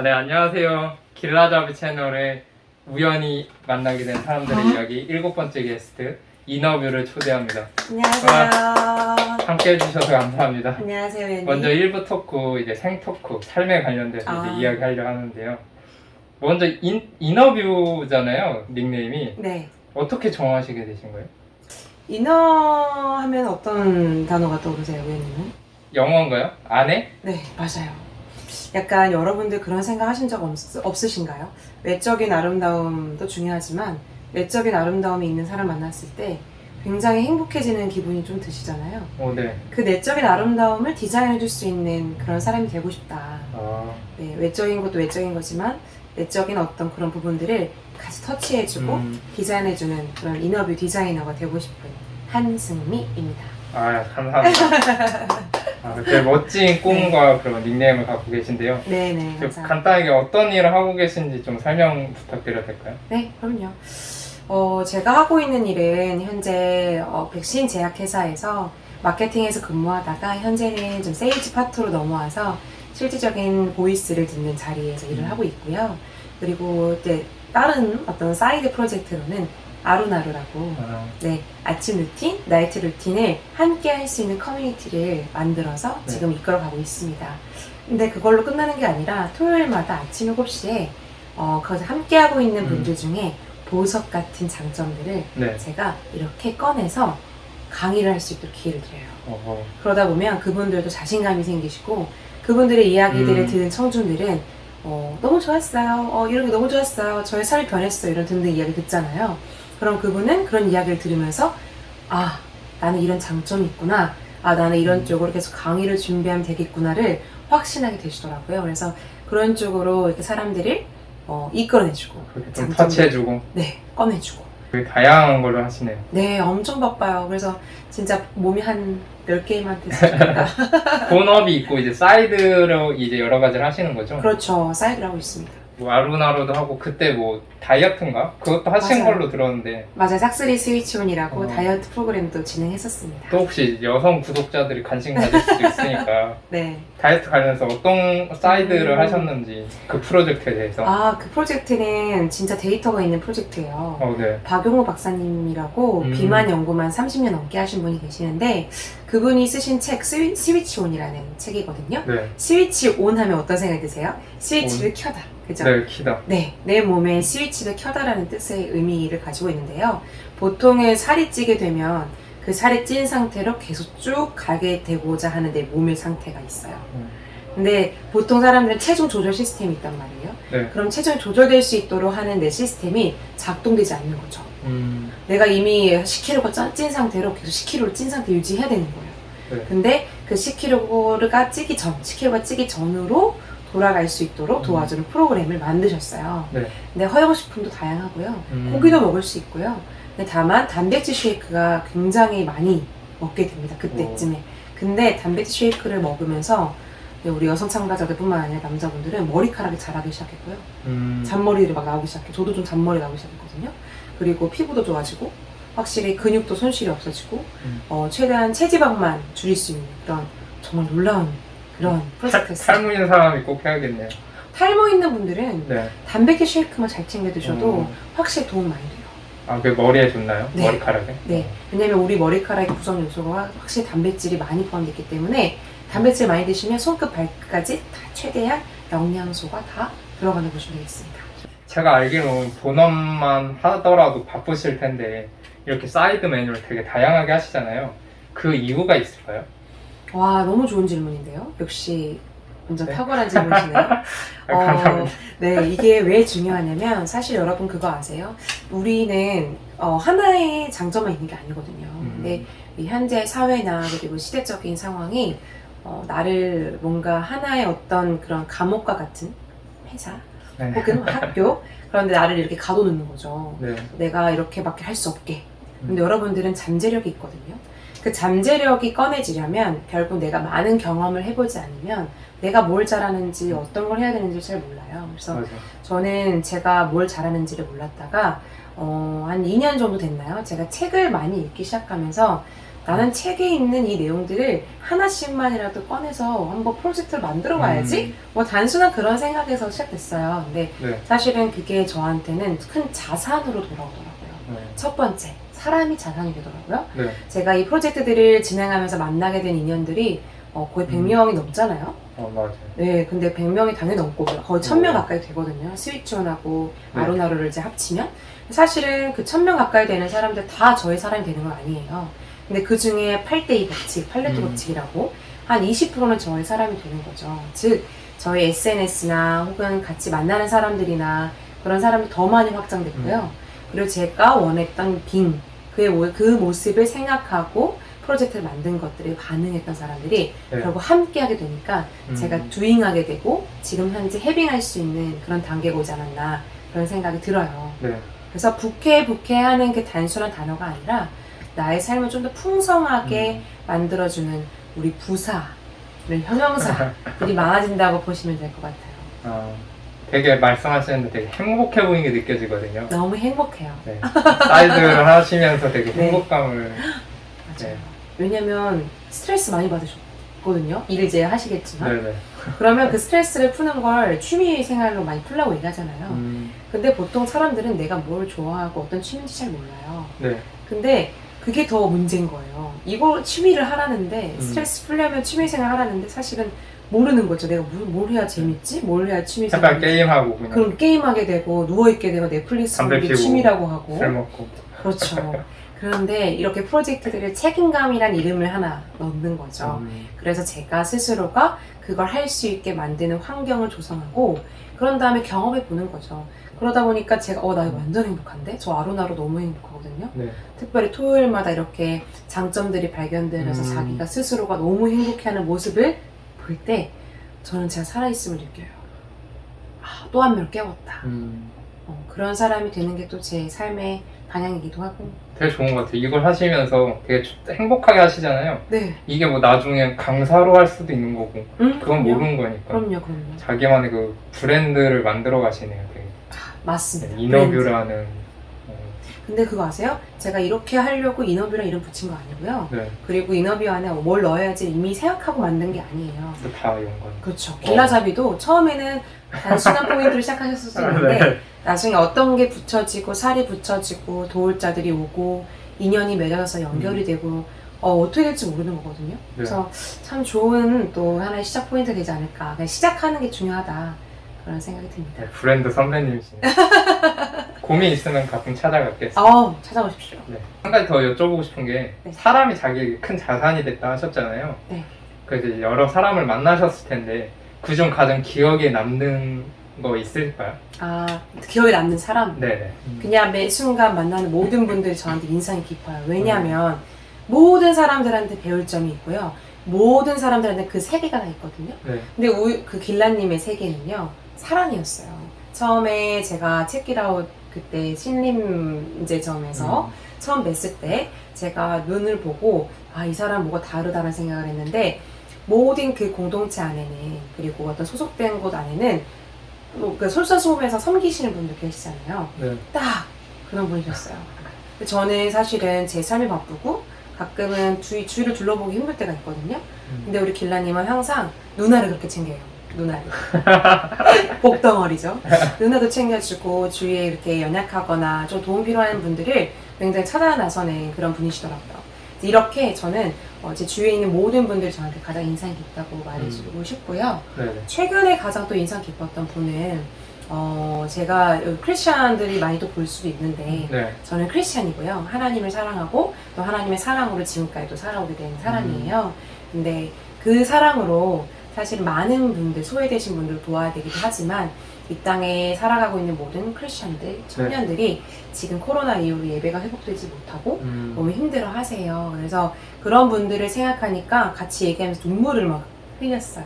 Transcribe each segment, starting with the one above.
아, 네, 안녕하세요. 길라잡이 채널에 우연히 만나게 된 사람들의 어? 이야기 일곱 번째 게스트 이너뷰를 초대합니다. 안녕하세요. 함께 해주셔서 감사합니다. 안녕하세요, 웬디. 먼저 1부 토크, 이제 생 토크, 삶에 관련돼서 아. 이제 이야기 하려고 하는데요. 먼저 인, 이너뷰잖아요, 닉네임이. 네. 어떻게 정하시게 되신 거예요? 인어 하면 어떤 단어가 떠오르세요, 웬디는? 영어인가요? 아내? 네, 맞아요. 약간 여러분들 그런 생각 하신 적 없, 없으신가요? 외적인 아름다움도 중요하지만 내적인 아름다움이 있는 사람 만났을 때 굉장히 행복해지는 기분이 좀 드시잖아요. 어, 네. 그 내적인 아름다움을 디자인해줄 수 있는 그런 사람이 되고 싶다. 아, 네, 외적인 것도 외적인 거지만 내적인 어떤 그런 부분들을 같이 터치해주고 음, 디자인해주는 그런 인어뷰 디자이너가 되고 싶은 한승미입니다. 아, 감사합니다. 아, 되게 멋진 꿈과 그런 닉네임을 갖고 계신데요. 네네, 좀 감사합니다. 간단하게 어떤 일을 하고 계신지 좀 설명 부탁드려도 될까요? 네, 그럼요. 어, 제가 하고 있는 일은 현재 어, 백신 제약회사에서 마케팅에서 근무하다가 현재는 좀 세일즈 파트로 넘어와서 실질적인 보이스를 듣는 자리에서 일을 음. 하고 있고요. 그리고 이제 다른 어떤 사이드 프로젝트로는 아루나루라고 아, 네, 아침 루틴, 나이트 루틴을 함께 할 수 있는 커뮤니티를 만들어서 네. 지금 이끌어가고 있습니다. 근데 그걸로 끝나는 게 아니라 토요일마다 아침 7시에 어, 거기서 함께 하고 있는 음. 분들 중에 보석 같은 장점들을 네. 제가 이렇게 꺼내서 강의를 할 수 있도록 기회를 드려요. 어, 그러다 보면 그분들도 자신감이 생기시고 그분들의 이야기들을 음. 들은 청중들은 어, 너무 좋았어요. 어, 이런 게 너무 좋았어요. 저의 삶이 변했어요. 이런 등등 이야기 듣잖아요. 그럼 그분은 그런 이야기를 들으면서 아 나는 이런 장점이 있구나. 아 나는 이런 음. 쪽으로 계속 강의를 준비하면 되겠구나를 확신하게 되시더라고요. 그래서 그런 쪽으로 이렇게 사람들을 어, 이끌어내주고 그렇게 좀. 터치해주고 네 꺼내주고 되게 다양한 걸로 하시네요. 네 엄청 바빠요. 그래서 진짜 몸이 한 10개만 됐습니다. 본업이 있고 이제 사이드로 이제 여러 가지를 하시는 거죠. 그렇죠. 사이드를 하고 있습니다. 뭐 아루나루도 하고 그때 뭐 다이어트인가 그것도 하신 맞아요. 걸로 들었는데 맞아요. 싹스리 스위치온이라고 어. 다이어트 프로그램도 진행했었습니다. 또 혹시 여성 구독자들이 관심 가질 수도 있으니까 네. 다이어트 관련해서 어떤 사이드를 음. 하셨는지 그 프로젝트에 대해서 아, 그 프로젝트는 진짜 데이터가 있는 프로젝트예요. 어, 네. 박용호 박사님이라고 음. 비만 연구만 30년 넘게 하신 분이 계시는데 그분이 쓰신 책 스위, 스위치온이라는 책이거든요. 네. 스위치 온 하면 어떤 생각이 드세요? 스위치를 켜다. 그죠? 네, 키다. 네, 내 몸에 스위치를 켜다라는 뜻의 의미를 가지고 있는데요. 보통은 살이 찌게 되면 그 살이 찐 상태로 계속 쭉 가게 되고자 하는 내 몸의 상태가 있어요. 음. 근데 보통 사람들은 체중 조절 시스템이 있단 말이에요. 네. 그럼 체중이 조절될 수 있도록 하는 내 시스템이 작동되지 않는 거죠. 음, 내가 이미 10kg가 찐 상태로 계속 10kg를 찐 상태 유지해야 되는 거예요. 네. 근데 그 10kg가 찌기 전, 10kg가 찌기 전으로 돌아갈 수 있도록 음. 도와주는 프로그램을 만드셨어요. 네. 근데 허용식품도 다양하고요. 음. 고기도 먹을 수 있고요. 근데 다만 단백질 쉐이크가 굉장히 많이 먹게 됩니다. 그때쯤에. 근데 단백질 쉐이크를 먹으면서 우리 여성 참가자들뿐만 아니라 남자분들은 머리카락이 자라기 시작했고요. 음, 잔머리들이 막 나오기 시작해. 저도 좀 잔머리 나오기 시작했거든요. 그리고 피부도 좋아지고 확실히 근육도 손실이 없어지고 음. 어, 최대한 체지방만 줄일 수 있는 그런 정말 놀라운 탈, 프로젝트였어요. 탈모 있는 사람이 꼭 해야겠네요. 탈모 있는 분들은 네. 단백질 쉐이크만 잘 챙겨 드셔도 음. 확실히 도움 많이 돼요. 아, 그 머리에 좋나요? 네. 머리카락에? 네. 왜냐면 우리 머리카락의 구성 요소가 확실히 단백질이 많이 포함되어 있기 때문에 단백질 많이 드시면 손끝 발끝까지 다 최대한 영양소가 다 들어가는 보시면 되겠습니다. 제가 알기로는 본업만 하더라도 바쁘실 텐데 이렇게 사이드 메뉴를 되게 다양하게 하시잖아요. 그 이유가 있을까요? 와 너무 좋은 질문인데요. 역시 완전 네. 탁월한 질문이시네요. 아, 감사합니다. 네, 이게 왜 중요하냐면 사실 여러분 그거 아세요? 우리는 어, 하나의 장점만 있는 게 아니거든요. 음. 근데 이 현재 사회나 그리고 시대적인 상황이 어, 나를 뭔가 하나의 어떤 그런 감옥과 같은 회사 네. 혹은 학교 그런데 나를 이렇게 가둬놓는 거죠. 네. 내가 이렇게밖에 할 수 없게. 근데 음. 여러분들은 잠재력이 있거든요. 그 잠재력이 꺼내지려면 결국 내가 많은 경험을 해보지 않으면 내가 뭘 잘하는지 어떤 걸 해야 되는지 잘 몰라요. 그래서 맞아요. 저는 제가 뭘 잘하는지를 몰랐다가 어, 한 2년 정도 됐나요? 제가 책을 많이 읽기 시작하면서 나는 책에 있는 이 내용들을 하나씩만이라도 꺼내서 한번 프로젝트를 만들어 봐야지. 뭐 단순한 그런 생각에서 시작됐어요. 근데 음, 네. 사실은 그게 저한테는 큰 자산으로 돌아오더라고요. 네. 첫 번째, 사람이 자산이 되더라고요. 네. 제가 이 프로젝트들을 진행하면서 만나게 된 인연들이 어, 거의 음. 100명이 넘잖아요. 어, 맞아요. 네, 근데 100명이 당연히 넘고 거의 1000명 오. 가까이 되거든요. 스위치온하고 네. 아로나로를 이제 합치면. 사실은 그 1000명 가까이 되는 사람들 다 저의 사람이 되는 건 아니에요. 근데 그 중에 8대2 법칙, 팔레트 음. 법칙이라고 한 20%는 저의 사람이 되는 거죠. 즉, 저희 SNS나 혹은 같이 만나는 사람들이나 그런 사람이 더 많이 확장됐고요. 음. 그리고 제가 원했던 빙, 그의 모- 그 모습을 생각하고 프로젝트를 만든 것들에 반응했던 사람들이 네. 결국 함께 하게 되니까 음. 제가 두잉하게 되고 지금 현재 해빙할 수 있는 그런 단계가 오지 않았나 그런 생각이 들어요. 네. 그래서 부캐 부캐 하는 그 단순한 단어가 아니라 나의 삶을 좀 더 풍성하게 음. 만들어주는 우리 부사를 형용사들이 많아진다고 보시면 될 것 같아요. 어, 되게 말씀하시는데 되게 행복해 보이는 게 느껴지거든요. 너무 행복해요. 네. 사이드를 하시면서 되게 네. 행복감을 맞아요. 네. 왜냐면 스트레스 많이 받으셨거든요. 일을 이제 하시겠지만. 네네. 그러면 그 스트레스를 푸는 걸 취미 생활로 많이 풀라고 얘기하잖아요. 음, 근데 보통 사람들은 내가 뭘 좋아하고 어떤 취미인지 잘 몰라요. 네. 근데 그게 더 문제인 거예요. 이거 취미를 하라는데 음. 스트레스 풀려면 취미 생활 하라는데 사실은 모르는 거죠. 내가 뭘, 뭘 해야 재밌지? 뭘 해야 취미 잠깐? 게임하고 그냥 그럼 게임하게 되고 누워있게 되고 넷플릭스 담배 보는 게 피우고 취미라고 하고 술 먹고. 그렇죠. 그런데 이렇게 프로젝트들을 책임감이란 이름을 하나 넣는 거죠. 음, 그래서 제가 스스로가 그걸 할 수 있게 만드는 환경을 조성하고 그런 다음에 경험해 보는 거죠. 그러다 보니까 제가 어 나 완전 행복한데 저 아로나로 너무 행복하거든요. 네. 특별히 토요일마다 이렇게 장점들이 발견되면서 음. 자기가 스스로가 너무 행복해하는 모습을 볼 때 저는 제가 살아있음을 느껴요. 아, 또 한 명 깨웠다. 음, 어, 그런 사람이 되는 게 또 제 삶의 방향이기도 하고. 되게 좋은 것 같아요. 이걸 하시면서 되게 조- 행복하게 하시잖아요. 네. 이게 뭐 나중에 강사로 할 수도 있는 거고 음, 그건 그럼요. 모르는 거니까 그럼요, 그럼요. 자기만의 그 브랜드를 만들어 가시네요. 되게 아, 맞습니다. 네, 어, 근데 그거 아세요? 제가 이렇게 하려고 이너뷰랑 이름 붙인 거 아니고요. 네, 그리고 이너뷰 안에 뭘 넣어야지 이미 생각하고 만든 게 아니에요. 그다 연관. 그렇죠. 길라잡이도 처음에는 단순한 포인트로 시작하셨을 수 있는데 네. 나중에 어떤 게 붙여지고 살이 붙여지고 도울자들이 오고 인연이 맺어져서 연결이 되고 어, 어떻게 될지 모르는 거거든요. 그래서 참 좋은 또 하나의 시작 포인트가 되지 않을까. 그냥 시작하는 게 중요하다. 그런 생각이 듭니다. 네, 브랜드 선배님이시네. 고민 있으면 가끔 찾아뵙겠습니다. 어, 찾아오십시오. 네. 한 가지 더 여쭤보고 싶은 게 네. 사람이 자기에게 큰 자산이 됐다 하셨잖아요. 네. 그래서 여러 사람을 만나셨을 텐데 그중 가장 기억에 남는 거 있을까요? 아, 기억에 남는 사람. 네네. 그냥 매 순간 만나는 모든 분들이 저한테 인상이 깊어요. 왜냐하면 모든 사람들한테 배울 점이 있고요. 모든 사람들한테 그 세계가 다 있거든요. 네. 근데 우- 그 길라님의 세계는요, 사랑이었어요. 처음에 제가 체키라웃 그때 신림제점에서 음. 처음 뵀을 때 제가 눈을 보고 아, 이 사람 뭐가 다르다는 생각을 했는데 모든 그 공동체 안에는 그리고 어떤 소속된 곳 안에는 뭐그 솔선수범해서 섬기시는 분들 계시잖아요. 네. 딱 그런 분이셨어요. 저는 사실은 제 삶이 바쁘고 가끔은 주위, 주위를 둘러보기 힘들 때가 있거든요. 음. 근데 우리 길라님은 항상 누나를 그렇게 챙겨요. 누나를. 복덩어리죠. 누나도 챙겨주고 주위에 이렇게 연약하거나 좀 도움 필요한 분들을 굉장히 찾아 나서는 그런 분이시더라고요. 이렇게 저는 어, 제 주위에 있는 모든 분들이 저한테 가장 인상 깊다고 말해주고 싶고요. 네네. 최근에 가장 또 인상 깊었던 분은 어, 제가 크리스찬들이 많이 또 볼 수도 있는데 네. 저는 크리스찬이고요. 하나님을 사랑하고 또 하나님의 사랑으로 지금까지도 살아오게 된 사람이에요. 근데 그 사랑으로 사실 많은 분들, 소외되신 분들을 도와야 되기도 하지만 이 땅에 살아가고 있는 모든 크리스찬들, 청년들이 지금 코로나 이후로 예배가 회복되지 못하고 음. 너무 힘들어 하세요. 그래서 그런 분들을 생각하니까 같이 얘기하면서 눈물을 막 흘렸어요.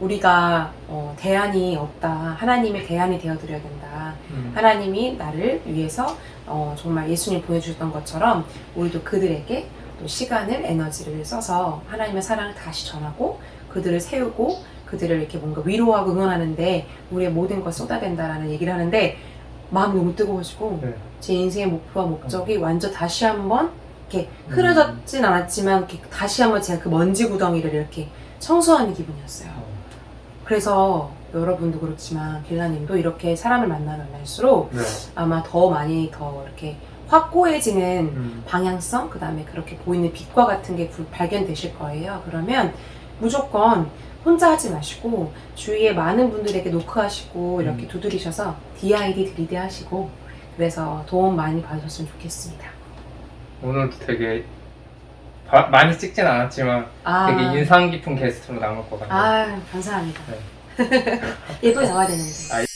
우리가 어, 대안이 없다. 하나님의 대안이 되어드려야 된다. 음. 하나님이 나를 위해서 어, 정말 예수님 보내주셨던 것처럼 우리도 그들에게 또 시간을 에너지를 써서 하나님의 사랑을 다시 전하고 그들을 세우고 그들을 이렇게 뭔가 위로하고 응원하는데 우리의 모든 걸 쏟아댄다라는 얘기를 하는데 마음이 너무 뜨거워지고 네. 제 인생의 목표와 목적이 완전 다시 한번 이렇게 흐려졌진 않았지만 이렇게 다시 한번 제가 그 먼지 구덩이를 이렇게 청소하는 기분이었어요. 어, 그래서 여러분도 그렇지만 빌라님도 이렇게 사람을 만나면 만날수록 네. 아마 더 많이 더 이렇게 확고해지는 음, 방향성, 그 다음에 그렇게 보이는 빛과 같은 게 부- 발견되실 거예요. 그러면 무조건 혼자 하지 마시고 주위에 많은 분들에게 노크하시고 이렇게 음. 두드리셔서 DID 드리드 하시고 그래서 도움 많이 받으셨으면 좋겠습니다. 오늘도 되게 바- 많이 찍진 않았지만 아, 되게 인상 깊은 게스트로 남을 것 같아요. 아 감사합니다. 네. 예쁘게 나와야 되는데.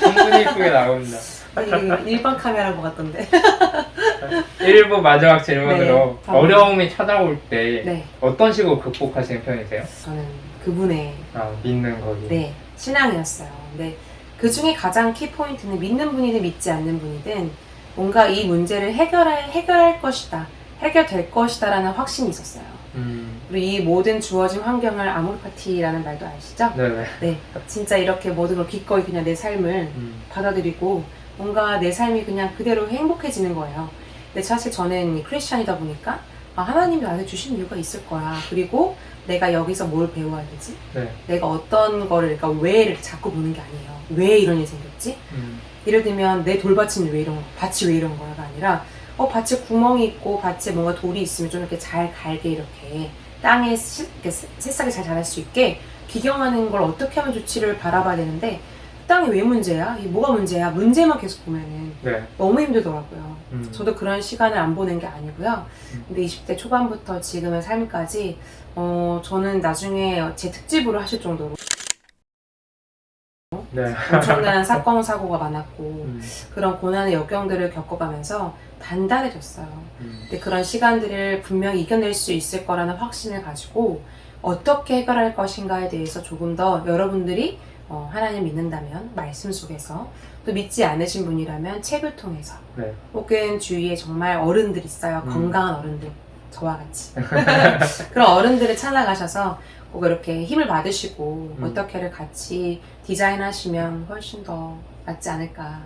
충분히 이쁘게 나옵니다. 되게 일반 카메라 보 같던데. 1부 마지막 질문으로 네. 어려움이 찾아올 때 네, 어떤 식으로 극복하시는 편이세요? 저는 그분의 아, 믿는 거기. 네, 신앙이었어요. 근데 그 중에 가장 키포인트는 믿는 분이든 믿지 않는 분이든 뭔가 이 문제를 해결할, 해결할 것이다. 해결될 것이다 라는 확신이 있었어요. 음, 그리고 이 모든 주어진 환경을 아모르파티라는 말도 아시죠? 네네. 네, 진짜 이렇게 모든 걸 기꺼이 그냥 내 삶을 음, 받아들이고 뭔가 내 삶이 그냥 그대로 행복해지는 거예요. 근데 사실 저는 크리스찬이다 보니까 아, 하나님이 나한테 주신 이유가 있을 거야. 그리고 내가 여기서 뭘 배워야 되지? 네. 내가 어떤 거를, 그러니까 왜를 자꾸 보는 게 아니에요. 왜 이런 일이 생겼지? 음, 예를 들면 내 돌밭은 왜 이런 거, 밭이 왜 이런 거야가 아니라 어 밭에 구멍이 있고 밭에 뭔가 돌이 있으면 좀 이렇게 잘 갈게 이렇게 땅에 시- 이렇게 새- 새싹이 잘 자랄 수 있게 기경하는 걸 어떻게 하면 좋지를 바라봐야 되는데 땅이 왜 문제야? 이게 뭐가 문제야? 문제만 계속 보면은 네. 너무 힘들더라고요. 음, 저도 그런 시간을 안 보낸 게 아니고요. 음. 근데 20대 초반부터 지금의 삶까지 어 저는 나중에 제 특집으로 하실 정도로 네. 엄청난 사건 사고가 많았고 음, 그런 고난의 역경들을 겪어가면서 단단해졌어요. 음, 근데 그런 시간들을 분명히 이겨낼 수 있을 거라는 확신을 가지고 어떻게 해결할 것인가에 대해서 조금 더 여러분들이 어, 하나님 믿는다면 말씀 속에서 또 믿지 않으신 분이라면 책을 통해서 네. 혹은 주위에 정말 어른들 있어요. 음. 건강한 어른들. 저와 같이. 그런 어른들을 찾아가셔서 꼭 이렇게 힘을 받으시고 음. 어떻게를 같이 디자인하시면 훨씬 더 낫지 않을까.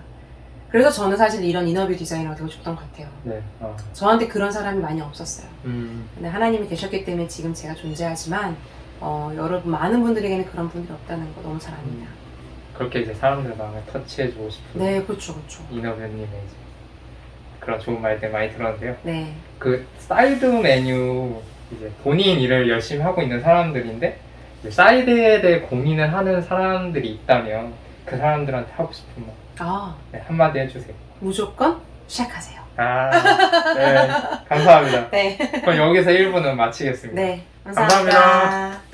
그래서 저는 사실 이런 인터뷰 디자이너가 되고 싶던 것 같아요. 네. 어, 저한테 그런 사람이 많이 없었어요. 음, 근데 하나님이 계셨기 때문에 지금 제가 존재하지만 어, 여러분 많은 분들에게는 그런 분들이 없다는 거 너무 잘 압니다. 그렇게 이제 사람들 마음을 터치해주고 싶은 네, 그렇죠, 그렇죠. 이너변님의 이제 그런 좋은 말들 많이 들었는데요. 네, 그 사이드 메뉴 이제 본인 일을 열심히 하고 있는 사람들인데 이제 사이드에 대해 고민을 하는 사람들이 있다면 그 사람들한테 하고 싶은 말 아 네, 한마디 해주세요. 무조건 시작하세요. 아, 네, 감사합니다. 네, 그럼 여기서 1부는 마치겠습니다. 네, 감사합니다. 감사합니다.